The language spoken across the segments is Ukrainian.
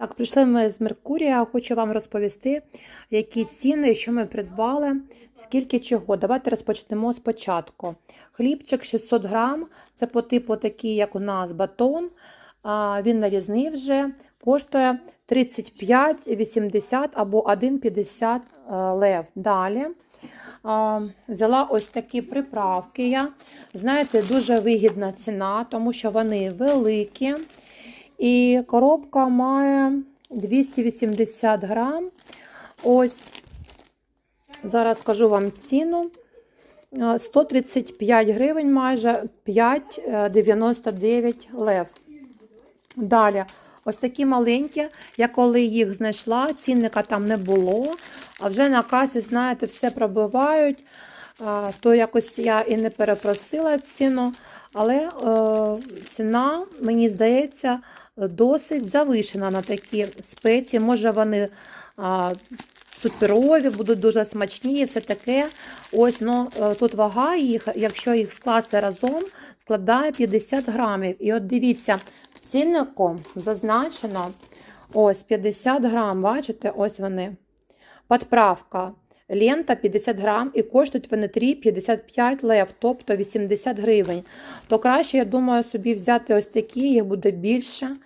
Так, прийшли ми з Меркурія. Хочу вам розповісти, які ціни, що ми придбали, скільки чого. Давайте розпочнемо спочатку. Хлібчик 600 грам, це по типу такий, як у нас батон. Він нарізний вже, коштує 35,80 або 1,50 е, лев. Далі взяла ось такі приправки. Я. Знаєте, дуже вигідна ціна, тому що вони великі. І коробка має 280 грам. Ось, зараз скажу вам ціну. Е, 135 гривень майже 5,99 лев. Далі, ось такі маленькі. Я коли їх знайшла, цінника там не було. А вже на касі, знаєте, все пробивають. То якось я і не перепросила ціну. Але е, ціна, мені здається, досить завишена на такі спеції. Може, вони а, суперові, будуть дуже смачні і все таке. Ось, ну, е, Тут вага їх, якщо їх скласти разом, складає 50 грамів. І от дивіться, в ціннику зазначено ось 50 грам, бачите, ось вони. Подправка. Лента 50 грам і коштують вони 3,55 лев, тобто 80 гривень. То краще, я думаю, собі взяти ось такі, їх буде більше.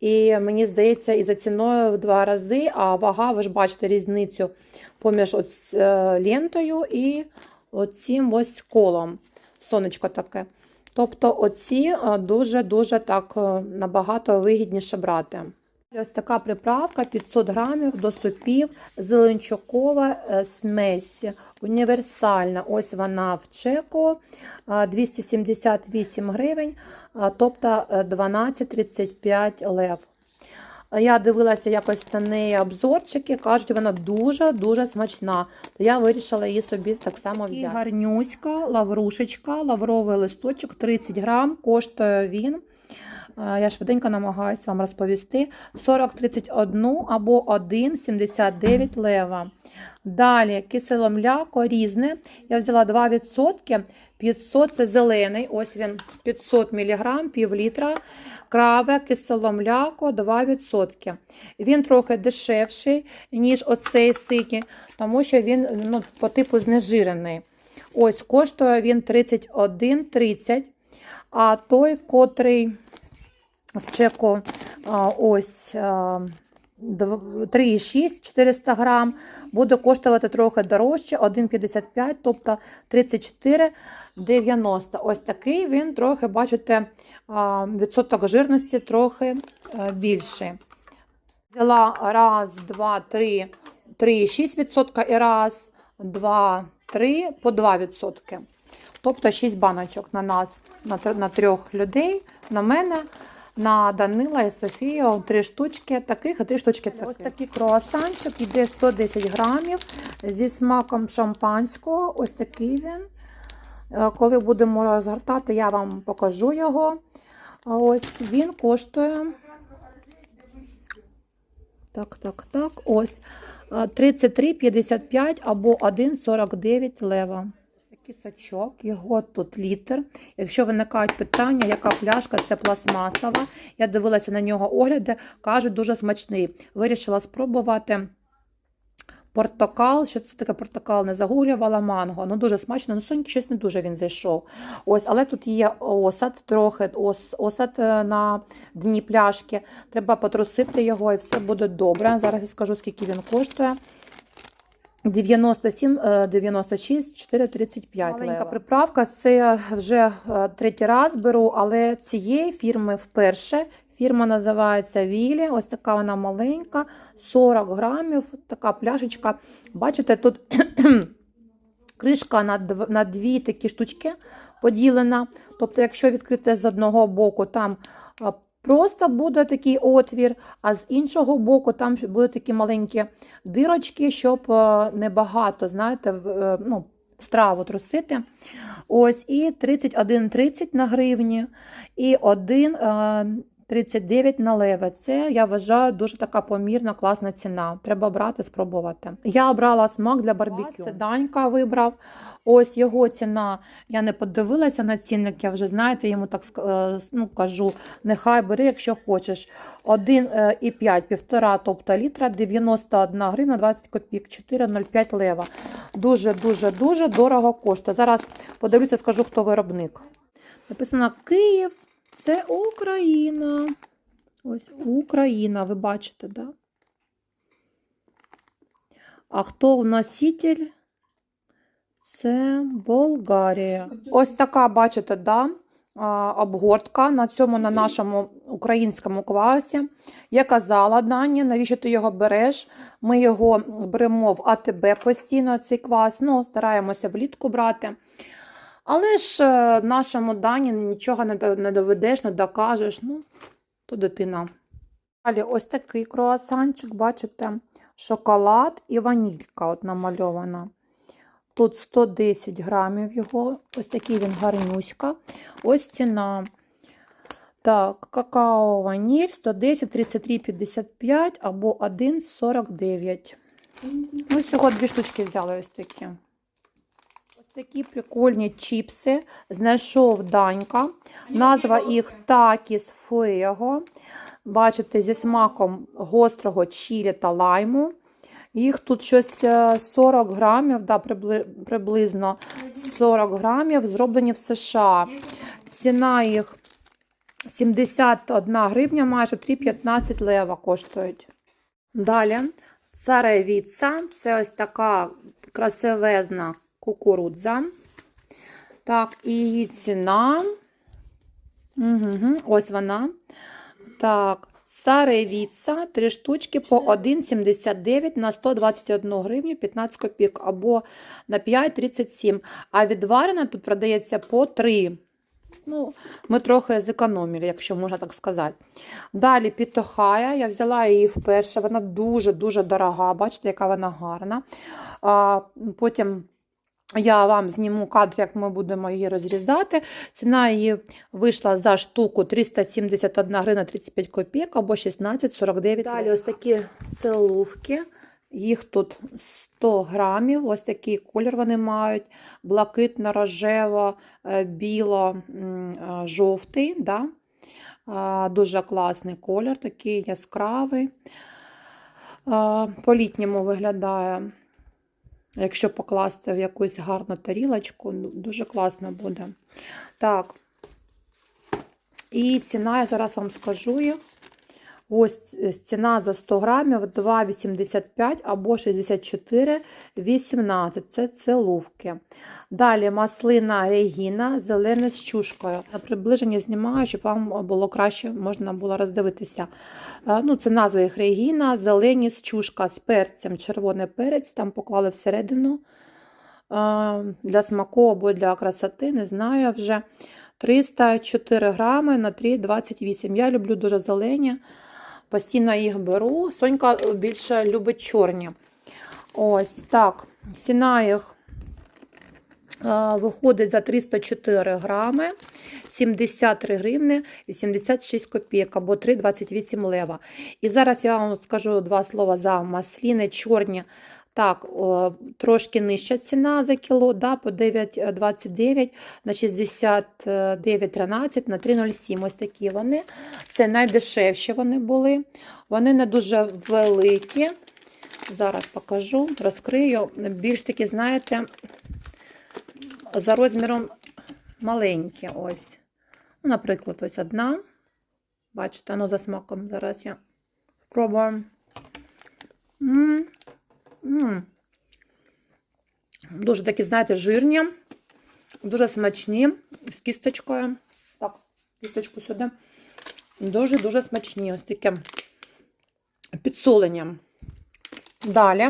І мені здається, і за ціною в два рази, а вага, ви ж бачите різницю поміж оць, е, лентою і оцим ось колом. Сонечко таке. Тобто оці дуже-дуже так е, набагато вигідніше брати. Ось така приправка 500 грамів до супів, зеленчукова е, смесь, універсальна. Ось вона в чеку 278 гривень, тобто е, 12,35 лев. Я дивилася якось на неї обзорчики, кажуть, вона дуже-дуже смачна. То я вирішила її собі так само взяти. І гарнюська, лаврушечка, лавровий листочок 30 грам, коштує він. Я швиденько намагаюся вам розповісти. 40,31 або 1,79 лева. Далі кисело мляко різне. Я взяла 2%. 500 це зелений, ось він 500 мг, пів літра. Краве, кисело мляко 2%. Він трохи дешевший, ніж оцей сики, тому що він ну, по типу знежирений. Ось коштує він 31,30. А той, котрий в чеку ось 3,6 400 грам, буде коштувати трохи дорожче, 1,55, тобто 34,90. Ось такий він трохи, бачите, відсоток жирності трохи більший. Взяла раз, два, три, 3,6% і раз, два, три по 2%. Тобто 6 баночок на нас, на трьох людей, на мене, на Данила і Софію. Три штучки таких і три штучки таких. Ось такий круасанчик, йде 110 грамів зі смаком шампанського. Ось такий він. Е, Коли будемо розгортати, я вам покажу його. Ось він коштує. Так, так, так. Ось. е, 33,55 або 1,49 лева. Такий сачок, його тут літр. Якщо виникають питання, яка пляшка, це пластмасова. Я дивилася на нього огляди, кажуть, дуже смачний. Вирішила спробувати. Портокал, що це таке портокал, не загуглювала манго. Ну дуже смачно, ну соньки щось не дуже він зайшов. Ось, але тут є осад, трохи ос, осад е, на дні пляшки. Треба потрусити його і все буде добре. Зараз я скажу, скільки він коштує. 97, е, 96, 4,35 Маленька лева. приправка. Це вже е, третій раз беру, але цієї фірми вперше. Фірма називається Вілі. Ось така вона маленька, 40 грамів, така пляшечка. Бачите, тут кришка на, на дві такі штучки поділена. Тобто, якщо відкрити з одного боку, там а, Просто буде такий отвір, а з іншого боку, там будуть такі маленькі дирочки, щоб е, небагато, знаєте, в, е, ну, страву трусити. Ось, І 31,30 на гривні, і 1. 39 на леве. Це, я вважаю, дуже така помірна, класна ціна. Треба брати, спробувати. Я обрала смак для барбекю. Це Данька вибрав. Ось його ціна. Я не подивилася на цінник, я вже знаєте, йому так е, ну, кажу, нехай бери, якщо хочеш. 1,5, півтора тобто літра, 91 гривна 20 копійок, 4,05 лева. Дуже-дуже дуже дорого коштує. Зараз подивлюся, скажу, хто виробник. Написано Київ, це Україна. Ось Україна, ви бачите, да? А хто носитель? Це Болгарія. Ось така, бачите, да? обгортка на цьому на нашому українському квасі. Я казала Дані, навіщо ти його береш? Ми його беремо в АТБ постійно, цей квас. Ну, стараємося влітку брати. Але ж е, нашому Дані нічого не доведеш, не докажеш. Ну, то дитина. Далі ось такий круасанчик, бачите, шоколад і ванілька от намальована. Тут 110 грамів його, ось такий він гарнюська. Ось ціна. Так, какао ваніль 110, 33,55 або 1,49. Ну, всього дві штучки взяли ось такі. Такі прикольні чіпси. Знайшов Данька. Назва їх Такіс Фуего. Бачите, зі смаком гострого чілі та лайму. Їх тут щось е, 40 грамів, да, приблизно 40 грамів, зроблені в США. Ціна їх 71 гривня, майже 3,15 лева коштують. Далі царевіца. Це ось така красивезна кукурудза. Так, і її ціна. Угу, ось вона. Так, царевіца, три штучки по 1,79 на 121 гривню 15 копійок або на 5,37. А відварена тут продається по 3. Ну, ми трохи зекономили, якщо можна так сказати. Далі пітохая. Я взяла її вперше. Вона дуже-дуже дорога. Бачите, яка вона гарна. А, потім я вам зніму кадр, як ми будемо її розрізати. Ціна її вийшла за штуку 371 гривна 35 копійок або 16,49. Далі ось такі целувки. Їх тут 100 грамів. Ось такий колір вони мають. Блакитно, рожево, е, біло, е, жовтий. Да? Дуже класний колір, такий яскравий. По-літньому виглядає. Якщо покласти в якусь гарну тарілочку, ну, дуже класно буде. Так. І ціна, я зараз вам скажу їх. Ось е, ціна за 100 грамів 2,85 або 64,18. Це целувки. Далі маслина регіна, зелена з чушкою. На приближення знімаю, щоб вам було краще, можна було роздивитися. Е, Ну, це назва їх регіна, зелені з чушка з перцем, червоний перець, там поклали всередину е, для смаку або для красоти, не знаю вже. 304 грами на 3,28. Я люблю дуже зелені. Постійно їх беру. Сонька більше любить чорні. Ось так. Ціна їх е, виходить за 304 грами, 73 гривни 86 копійок або 3,28 лева. І зараз я вам скажу два слова за масліни чорні. Так, трошки нижча ціна за кіло, да, по 9,29 на 69,13 на 3,07. Ось такі вони. Це найдешевші вони були. Вони не дуже великі. Зараз покажу, розкрию. Більш такі, знаєте, за розміром маленькі. Ось. Ну, наприклад, ось одна. Бачите, ну за смаком. Зараз я спробую. Дуже такі, знаєте, жирні, дуже смачні, з кісточкою. Так, кісточку сюди. Дуже-дуже смачні. Ось таке підсолення. Далі.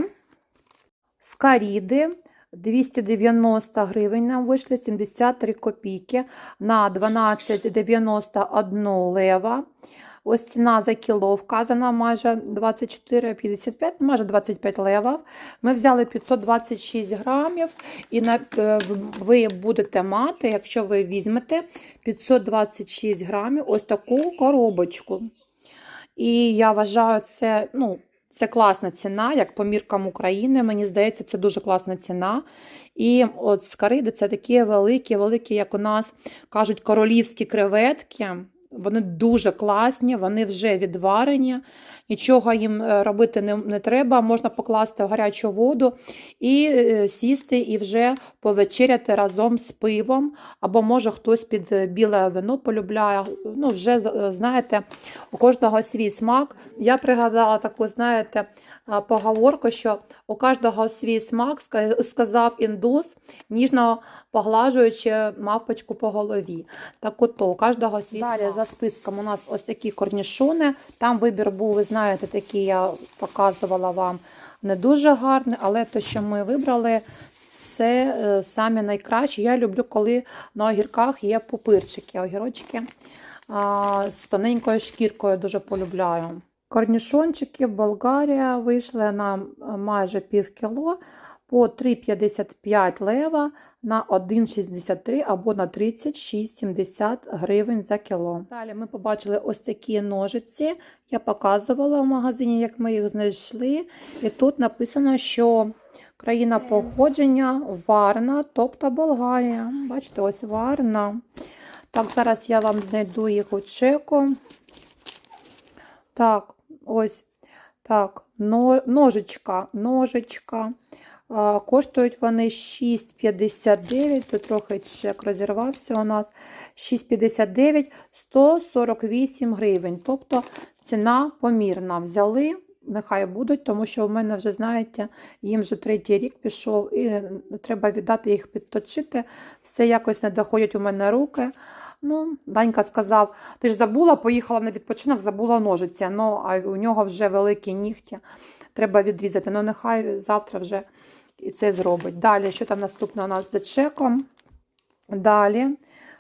Скаріди 290 гривень нам вийшли 73 копійки на 12,91 лева. Ось ціна за кіло вказана майже 24,55, майже 25 левів. Ми взяли 526 грамів, і на, е, ви будете мати, якщо ви візьмете 526 грамів, ось таку коробочку. І я вважаю, це, ну, це класна ціна, як по міркам України. Мені здається, це дуже класна ціна. І от скариди це такі великі, великі, як у нас кажуть, королівські креветки. Вони дуже класні, вони вже відварені, нічого їм е, робити не, не треба. Можна покласти в гарячу воду і е, сісти і вже повечеряти разом з пивом. Або може хтось під е, біле вино полюбляє. Ну, вже знаєте, у кожного свій смак. Я пригадала таку, знаєте, поговорку, що у кожного свій смак, сказав індус, ніжно поглажуючи мавпочку по голові. Так ото, у кожного свій Далі смак. за списком у нас ось такі корнішони. Там вибір був, ви знаєте, такий я показувала вам не дуже гарні, але те, що ми вибрали, це саме найкраще. Я люблю, коли на огірках є пупирчики, огірочки з тоненькою шкіркою дуже полюбляю. Корнішончики Болгарія вийшли на майже пів кіло по 3,55 лева на 1,63 або на 36,70 гривень за кіло. Далі ми побачили ось такі ножиці. Я показувала в магазині, як ми їх знайшли. І тут написано, що країна походження Варна, тобто Болгарія. Бачите, ось Варна. Так, зараз я вам знайду їх у чеку. Так, ось так, ножичка, ножичка. Коштують вони 6,59. Тут трохи чек розірвався у нас. 6,59, 148 гривень. Тобто ціна помірна. Взяли, нехай будуть, тому що у мене вже, знаєте, їм вже третій рік пішов, і треба віддати їх підточити. Все якось не доходять у мене руки. Ну, Данька сказав, ти ж забула, поїхала на відпочинок, забула ножиця. Ну, а у нього вже великі нігті. Треба відрізати. Ну, нехай завтра вже і це зробить. Далі, що там наступне у нас за чеком? Далі.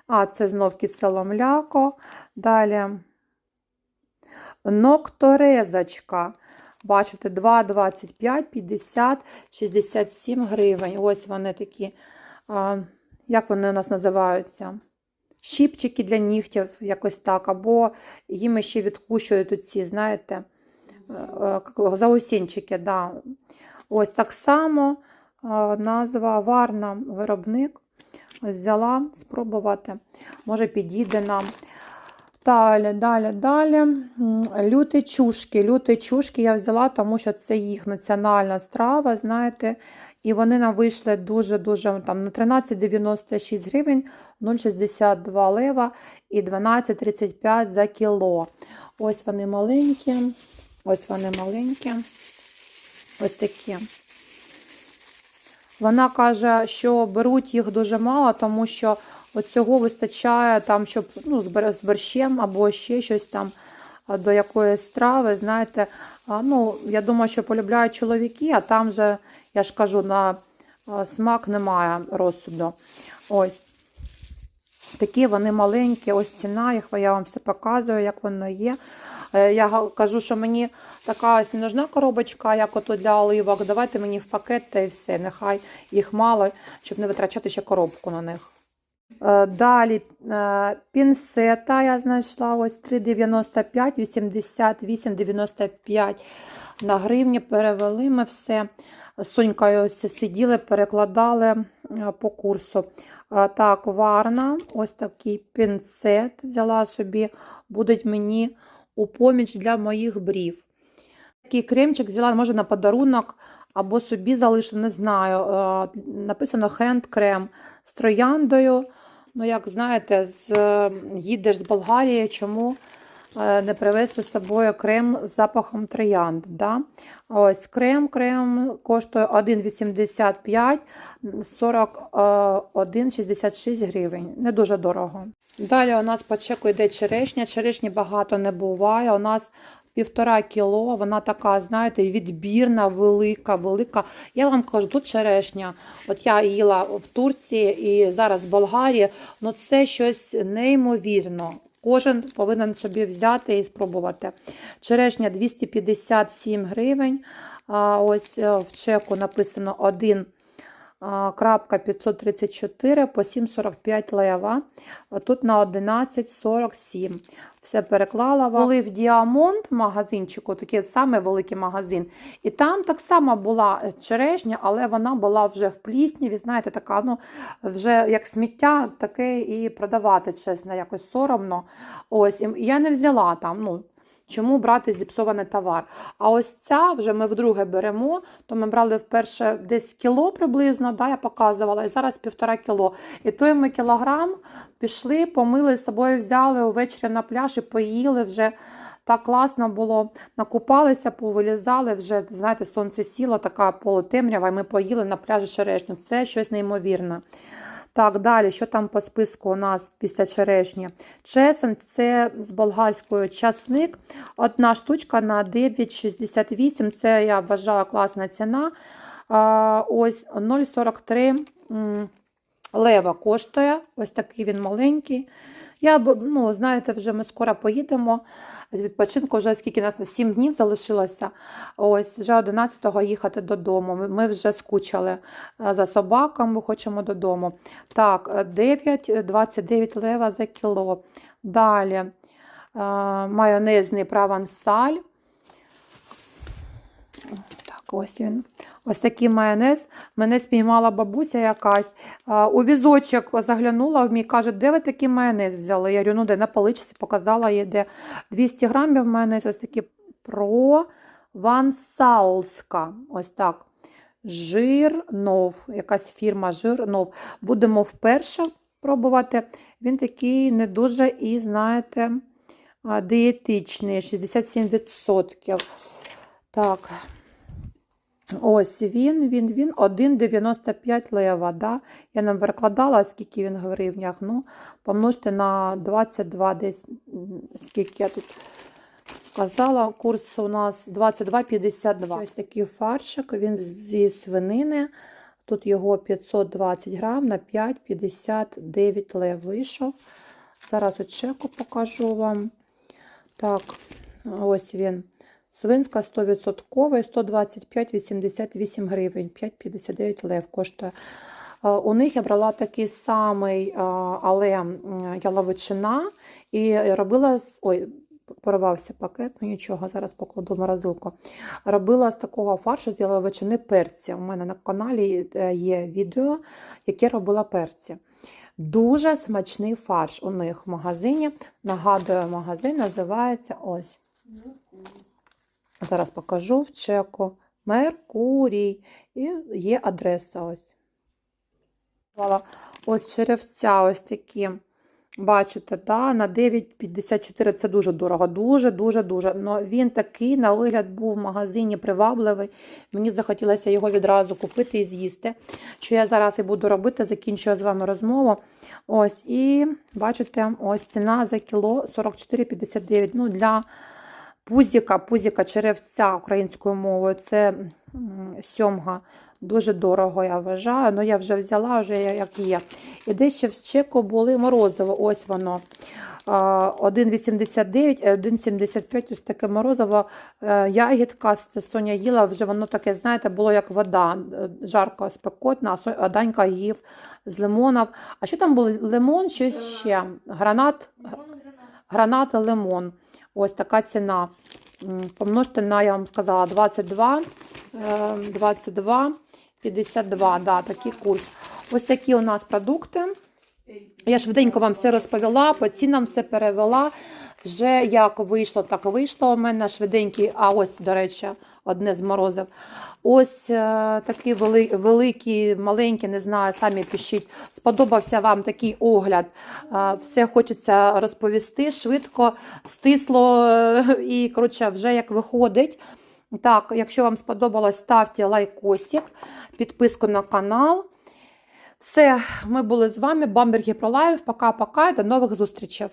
А, це знов кисело мляко. Далі. Нокторезочка. Бачите, 2,25, 50, 67 гривень. Ось вони такі. А, як вони у нас називаються? щіпчики для нігтів, якось так, або їм ще відкушують ці, знаєте, е, е, заусінчики. Да. Ось так само е, назва Варна виробник. Ось Взяла спробувати. Може, підійде нам. Далі, далі, далі. М, Люті чушки. Люті чушки я взяла, тому що це їх національна страва, знаєте. І вони нам вийшли дуже-дуже там на 13,96 гривень, 0,62 лева і 12,35 за кіло. Ось вони маленькі. Ось вони маленькі. Ось такі. Вона каже, що беруть їх дуже мало, тому що цього вистачає, там, щоб ну, з борщем або ще щось там до якоїсь страви. Знаєте, ну, я думаю, що полюбляють чоловіки, а там же, я ж кажу, на смак немає розсуду. Ось. Такі вони маленькі, ось ціна їх, я вам все показую, як воно є. Е, Я кажу, що мені така ось нужна коробочка, як ото для оливок. Давайте мені в пакет та і все. Нехай їх мало, щоб не витрачати ще коробку на них. Е, Далі е, пінсета я знайшла ось 3,95, 88,95 на гривні. Перевели ми все. З Сонькою сиділи, перекладали е, по курсу. Е, Так, варна, ось такий пінцет взяла собі, будуть мені у поміч для моїх брів. Такий кремчик взяла, може, на подарунок або собі залишу, не знаю. Е, Написано хенд-крем з трояндою. Ну, як знаєте, з, їдеш з Болгарії, чому не привезти з собою крем з запахом троянд. Да? Ось крем, крем коштує 1,85, 41,66 гривень. Не дуже дорого. Далі у нас по чеку йде черешня. Черешні багато не буває. У нас півтора кіло, вона така, знаєте, відбірна, велика, велика. Я вам кажу, тут черешня. От я їла в Турції і зараз в Болгарії. Ну це щось неймовірно. Кожен повинен собі взяти і спробувати. Черешня 257 гривень. А ось е, в чеку написано 1 крапка 534 по 7,45 лева. Тут на 11,47. Все переклала. вам. Були в Діамонт магазинчику, такий самий великий магазин. І там так само була е, черешня, але вона була вже в плісні. Ви знаєте, така, ну, вже як сміття, таке і продавати, чесно, якось соромно. Ось, і я не взяла там. ну, Чому брати зіпсований товар? А ось ця вже ми вдруге беремо, то ми брали вперше десь кіло приблизно, да, я показувала, і зараз півтора кіло. І той ми кілограм пішли, помили з собою, взяли увечері на пляж і поїли вже. Так класно було, накупалися, повилізали, вже, знаєте, сонце сіло, така полутемрява, і ми поїли на пляжі черешню. Це щось неймовірне. Так, далі, що там по списку у нас після черешні? Чесен це з болгарською часник. Одна штучка на 9,68. Це я вважаю класна ціна. Ось 0,43 лева коштує. Ось такий він маленький. Я, ну, знаєте, вже ми скоро поїдемо з відпочинку, вже скільки нас на 7 днів залишилося. Ось вже 11-го їхати додому. Ми- вже скучили е, за собаками, хочемо додому. Так, е, 9,29 лева за кіло. Далі е, майонезний провансаль. Ось він. Ось такий майонез. Мене спіймала бабуся якась. У візочок заглянула в мій каже, де ви такий майонез взяли? Я говорю, ну де на поличці показала їй, де 200 грамів майонез, ось такий провансалська. Ось так. Жирнов, якась фірма Жирнов. Будемо вперше пробувати. Він такий не дуже і, знаєте, дієтичний, 67%. Так, ось він, він, він 1,95 лева. Да? Я нам перекладала, скільки він в гривнях. Ну, помножте на 22 десь, скільки я тут сказала. Курс у нас 22,52. Ось такий фаршик, він зі свинини. Тут його 520 грам на 5,59 лев вийшов. Зараз от чеку покажу вам. Так, ось він. Свинська 100%, 125,88 гривень, 5,59 лев коштує. Е, У них я брала такий самий, е, але яловичина і робила. Ой, порвався пакет, ну нічого, зараз покладу в морозилку. Робила з такого фаршу з яловичини перці. У мене на каналі е, є відео, яке робила перці. Дуже смачний фарш у них в магазині. Нагадую, магазин називається ось. Зараз покажу в чеку. Меркурій. І є адреса ось. Ось черевця, ось такі. Бачите, да, на 9,54 це дуже дорого. Дуже, дуже, дуже. Но він такий, на вигляд, був в магазині привабливий. Мені захотілося його відразу купити і з'їсти. Що я зараз і буду робити, закінчую з вами розмову. Ось, і бачите, ось ціна за кіло 44,59. Ну, для пузіка, пузіка черевця українською мовою. Це сьомга. Дуже дорого, я вважаю. Ну, я вже взяла, вже як є. І десь ще в чеку були морозиво. Ось воно. 1,89, е, 1,75 ось таке морозиво. Е, Ягідка, це Соня їла, вже воно таке, знаєте, було як вода. е, Жарко, спекотна, а Данька їв з лимонів. А що там було? Лимон, що ще? Гранат, гранат лимон. Ось така ціна. Помножте на, я вам сказала, 22, е, 22, 52, да, такий курс. Ось такі у нас продукти. Я швиденько вам все розповіла, по цінам все перевела. Вже як вийшло, так і вийшло у мене швиденький, а ось, до речі, одне з морозив. Ось е, такі вели, великі, маленькі, не знаю, самі пишіть. Сподобався вам такий огляд. Е, все хочеться розповісти швидко, стисло е, і, коротше, вже як виходить. Так, якщо вам сподобалось, ставте лайкосик, підписку на канал. Все, ми були з вами. Бамберги про лайв. Пока-пока. і До нових зустрічей.